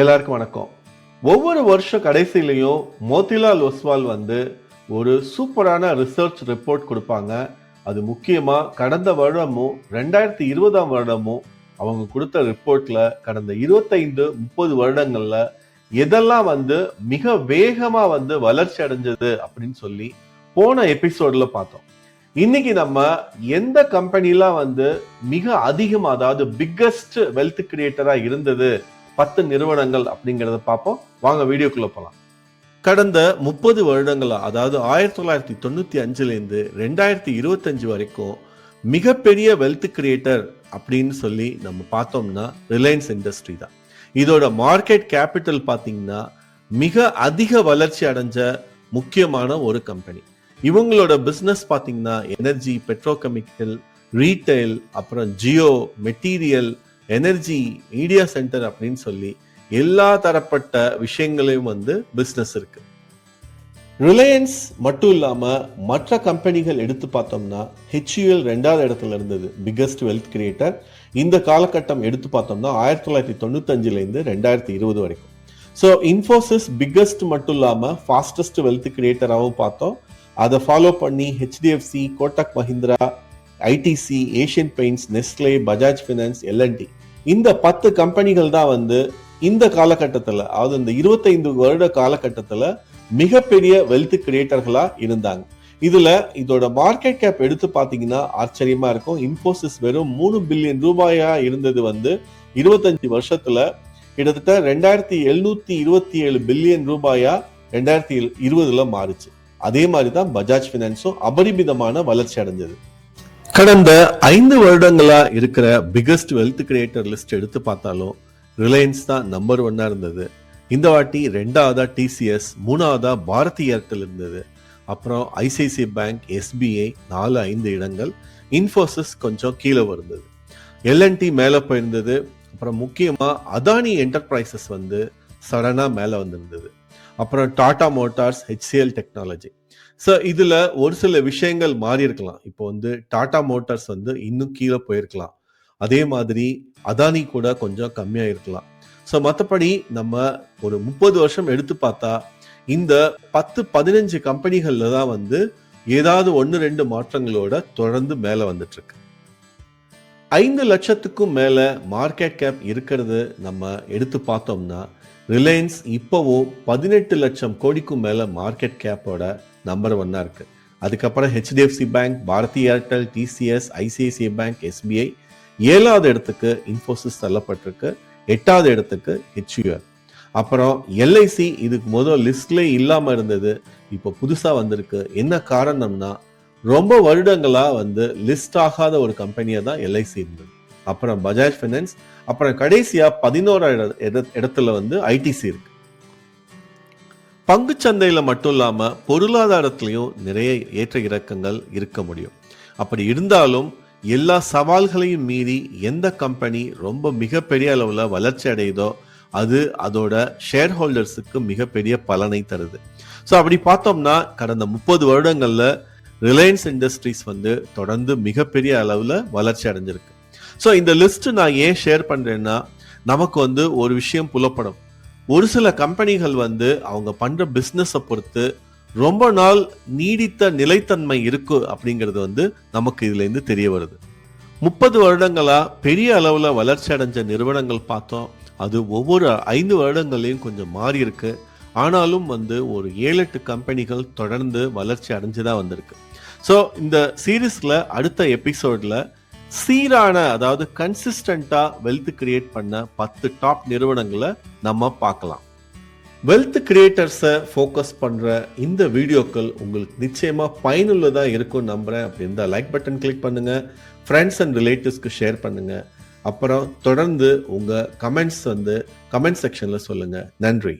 எல்லாருக்கும் வணக்கம். ஒவ்வொரு வருஷம் கடைசியிலையும் மோதிலால் ஒஸ்வால் வந்து ஒரு சூப்பரான ரிசர்ச் ரிப்போர்ட் கொடுப்பாங்க. அது முக்கியமாக கடந்த வருடமும் ரெண்டாயிரத்தி இருபதாம் வருடமும் அவங்க கொடுத்த ரிப்போர்ட்டில் கடந்த இருபத்தைந்து முப்பது வருடங்களில் எதெல்லாம் வந்து மிக வேகமாக வந்து வளர்ச்சி அடைஞ்சது அப்படின்னு சொல்லி போன எபிசோடில் பார்த்தோம். இன்னைக்கு நம்ம எந்த கம்பெனிலாம் வந்து மிக அதிகமாக அதாவது பிக்கஸ்ட் வெல்த் கிரியேட்டராக இருந்தது பத்து நிறுவனங்கள் அப்படிங்கிறத பார்ப்போம். வாங்க வீடியோக்குள்ளே போகலாம் கடந்த முப்பது வருடங்களா அதாவது ஆயிரத்தி தொள்ளாயிரத்தி தொண்ணூத்தி அஞ்சுலேருந்து ரெண்டாயிரத்தி இருபத்தஞ்சு வரைக்கும் மிகப்பெரிய வெல்த் கிரியேட்டர் அப்படின்னு சொல்லி நம்ம பார்த்தோம்னா ரிலையன்ஸ் இண்டஸ்ட்ரி தான். இதோட மார்க்கெட் கேபிட்டல் பார்த்தீங்கன்னா மிக அதிக வளர்ச்சி அடைஞ்ச முக்கியமான ஒரு கம்பெனி இவங்களோட பிஸ்னஸ் பார்த்தீங்கன்னா எனர்ஜி பெட்ரோகெமிக்கல் ரீட்டைல் அப்புறம் Jio material energy media center அப்படின்னு சொல்லி எல்லா தரப்பட்ட விஷயங்களையும் வந்து பிஸ்னஸ் இருக்கு. ரிலையன்ஸ் மட்டும் இல்லாம மற்ற கம்பெனிகள் எடுத்து பார்த்தோம்னா ஹெச்யூஎல் ரெண்டாவது இடத்துல இருந்தது பிக்கஸ்ட் வெல்த் கிரியேட்டர் இந்த காலகட்டம் எடுத்து பார்த்தோம்னா ஆயிரத்தி தொள்ளாயிரத்தி தொண்ணூத்தஞ்சுல இருந்து ரெண்டாயிரத்தி இருபது வரைக்கும். ஸோ இன்ஃபோசிஸ் பிக்கஸ்ட் மட்டும் இல்லாம ஃபாஸ்டஸ்ட் வெல்த் கிரியேட்டராகவும் பார்த்தோம். அதை ஃபாலோ பண்ணி HDFC Kotak Mahindra ITC Asian Paints Nestle Bajaj finance L and T இந்த பத்து கம்பெனிகள் தான் வந்து இந்த காலகட்டத்தில் அதாவது இந்த இருபத்தைந்து வருட காலகட்டத்தில் மிகப்பெரிய வெல்த் கிரியேட்டர்களாக இருந்தாங்க. இதுல இதோட மார்க்கெட் கேப் எடுத்து பாத்தீங்கன்னா ஆச்சரியமா இருக்கும். இன்ஃபோசிஸ் வெறும் மூணு பில்லியன் ரூபாயா இருந்தது வந்து இருபத்தஞ்சு வருஷத்துல கிட்டத்தட்ட ரெண்டாயிரத்தி எழுநூத்தி இருபத்தி ஏழு பில்லியன் ரூபாயா ரெண்டாயிரத்தி இருபதுல மாறுச்சு. அதே மாதிரி தான் பஜாஜ் ஃபினான்ஸும் அபரிமிதமான வளர்ச்சி அடைஞ்சது. கடந்த ஐந்து வருடங்களா இருக்கிற பிகஸ்ட் வெல்த் கிரியேட்டர் லிஸ்ட் எடுத்து பார்த்தாலும் ரிலையன்ஸ் தான் நம்பர் ஒன்னா இருந்தது. இந்த வாட்டி ரெண்டாவதா டிசிஎஸ் மூணாவதா பாரதி ஏர்டெல் இருந்தது. அப்புறம் ஐசிஐசிஐ பேங்க் எஸ்பிஐ நாலு ஐந்து இடங்கள் இன்ஃபோசிஸ் கொஞ்சம் கீழே வருந்தது. எல்என்டி மேலே போயிருந்தது. அப்புறம் முக்கியமாக அதானி என்டர்பிரைசஸ் வந்து சடனாக மேலே வந்திருந்தது. அப்புறம் Tata motors HCL technology so இதில் ஒரு சில விஷயங்கள் மாறி இருக்கலாம் இப்போ வந்து டாடா மோட்டார்ஸ் வந்து இன்னும் கீழே போயிருக்கலாம். அதே மாதிரி அதானி கூட கொஞ்சம் கம்மியாக இருக்கலாம் ஸோ மற்றபடி நம்ம ஒரு முப்பது வருஷம் எடுத்து பார்த்தா இந்த பத்து பதினஞ்சு கம்பெனிகளில் தான் வந்து ஏதாவது ஒன்று ரெண்டு மாற்றங்களோட தொடர்ந்து மேலே வந்துட்டுருக்கு. ஐந்து லட்சத்துக்கும் மேலே மார்க்கெட் கேப் இருக்கிறது நம்ம எடுத்து பார்த்தோம்னா ரிலையன்ஸ் இப்போவும் பதினெட்டு லட்சம் கோடிக்கும் மேலே மார்க்கெட் கேப்போட நம்பர் ஒன்னாக இருக்குது அதுக்கப்புறம் HDFC bank Bharti Airtel TCS ICICI bank SBI ஏழாவது இடத்துக்கு இன்ஃபோசிஸ் தள்ளப்பட்டிருக்கு. எட்டாவது இடத்துக்கு ஹெச்யூஆர் அப்புறம் எல்ஐசி இதுக்கு முதல் லிஸ்ட்லேயே இல்லாமல் இருந்தது இப்போ புதுசாக வந்திருக்கு. என்ன காரணம்னா ரொம்ப வருடங்களாக வந்து லிஸ்ட் ஆகாத ஒரு கம்பெனியை தான் எல்ஐசி இருந்தது. அப்புறம் பஜாஜ் ஃபைனான்ஸ் அப்புறம் கடைசியாக பதினோரா இடத்துல வந்து ஐடிசி இருக்கு. பங்குச்சந்தையில மட்டும் இல்லாமல் பொருளாதாரத்திலையும் நிறைய ஏற்ற இறக்கங்கள் இருக்க முடியும். அப்படி இருந்தாலும் எல்லா சவால்களையும் மீறி எந்த கம்பெனி ரொம்ப மிகப்பெரிய அளவில் வளர்ச்சி அடையுதோ அது அதோட ஷேர் ஹோல்டர்ஸுக்கு மிகப்பெரிய பலனை தருது. ஸோ அப்படி பார்த்தோம்னா கடந்த முப்பது வருடங்களில் ரிலையன்ஸ் இண்டஸ்ட்ரீஸ் வந்து தொடர்ந்து மிகப்பெரிய அளவில் வளர்ச்சி அடைஞ்சிருக்கு. ஸோ இந்த லிஸ்ட் நான் ஏன் ஷேர் பண்ணுறேன்னா நமக்கு வந்து ஒரு விஷயம் புலப்படும். ஒரு சில கம்பெனிகள் வந்து அவங்க பண்ணுற பிஸ்னஸை பொறுத்து ரொம்ப நாள் நீடித்த நிலைத்தன்மை இருக்கு அப்படிங்கிறது வந்து நமக்கு இதுலேருந்து தெரிய வருது. முப்பது வருடங்களாக பெரிய அளவில் வளர்ச்சி அடைஞ்ச நிறுவனங்கள் பார்த்தோம். அது ஒவ்வொரு ஐந்து வருடங்கள்லையும் கொஞ்சம் மாறி இருக்கு. ஆனாலும் வந்து ஒரு ஏழு எட்டு கம்பெனிகள் தொடர்ந்து வளர்ச்சி அடைஞ்சு தான் வந்திருக்கு. ஸோ இந்த சீரீஸில் அடுத்த எபிசோடில் சீரான அதாவது கன்சிஸ்டண்டாக வெல்த் கிரியேட் பண்ண பத்து டாப் நிறுவனங்களை நம்ம பார்க்கலாம். வெல்த் கிரியேட்டர்ஸை ஃபோக்கஸ் பண்ணுற இந்த வீடியோக்கள் உங்களுக்கு நிச்சயமாக பயனுள்ளதாக இருக்கும்னு நம்புகிறேன் அப்படி இருந்தால் லைக் பட்டன் கிளிக் பண்ணுங்கள் ஃப்ரெண்ட்ஸ் அண்ட் ரிலேட்டிவ்ஸ்க்கு ஷேர் பண்ணுங்கள் அப்புறம் தொடர்ந்து உங்கள் கமெண்ட்ஸ் வந்து கமெண்ட் செக்ஷனில் சொல்லுங்கள் நன்றி.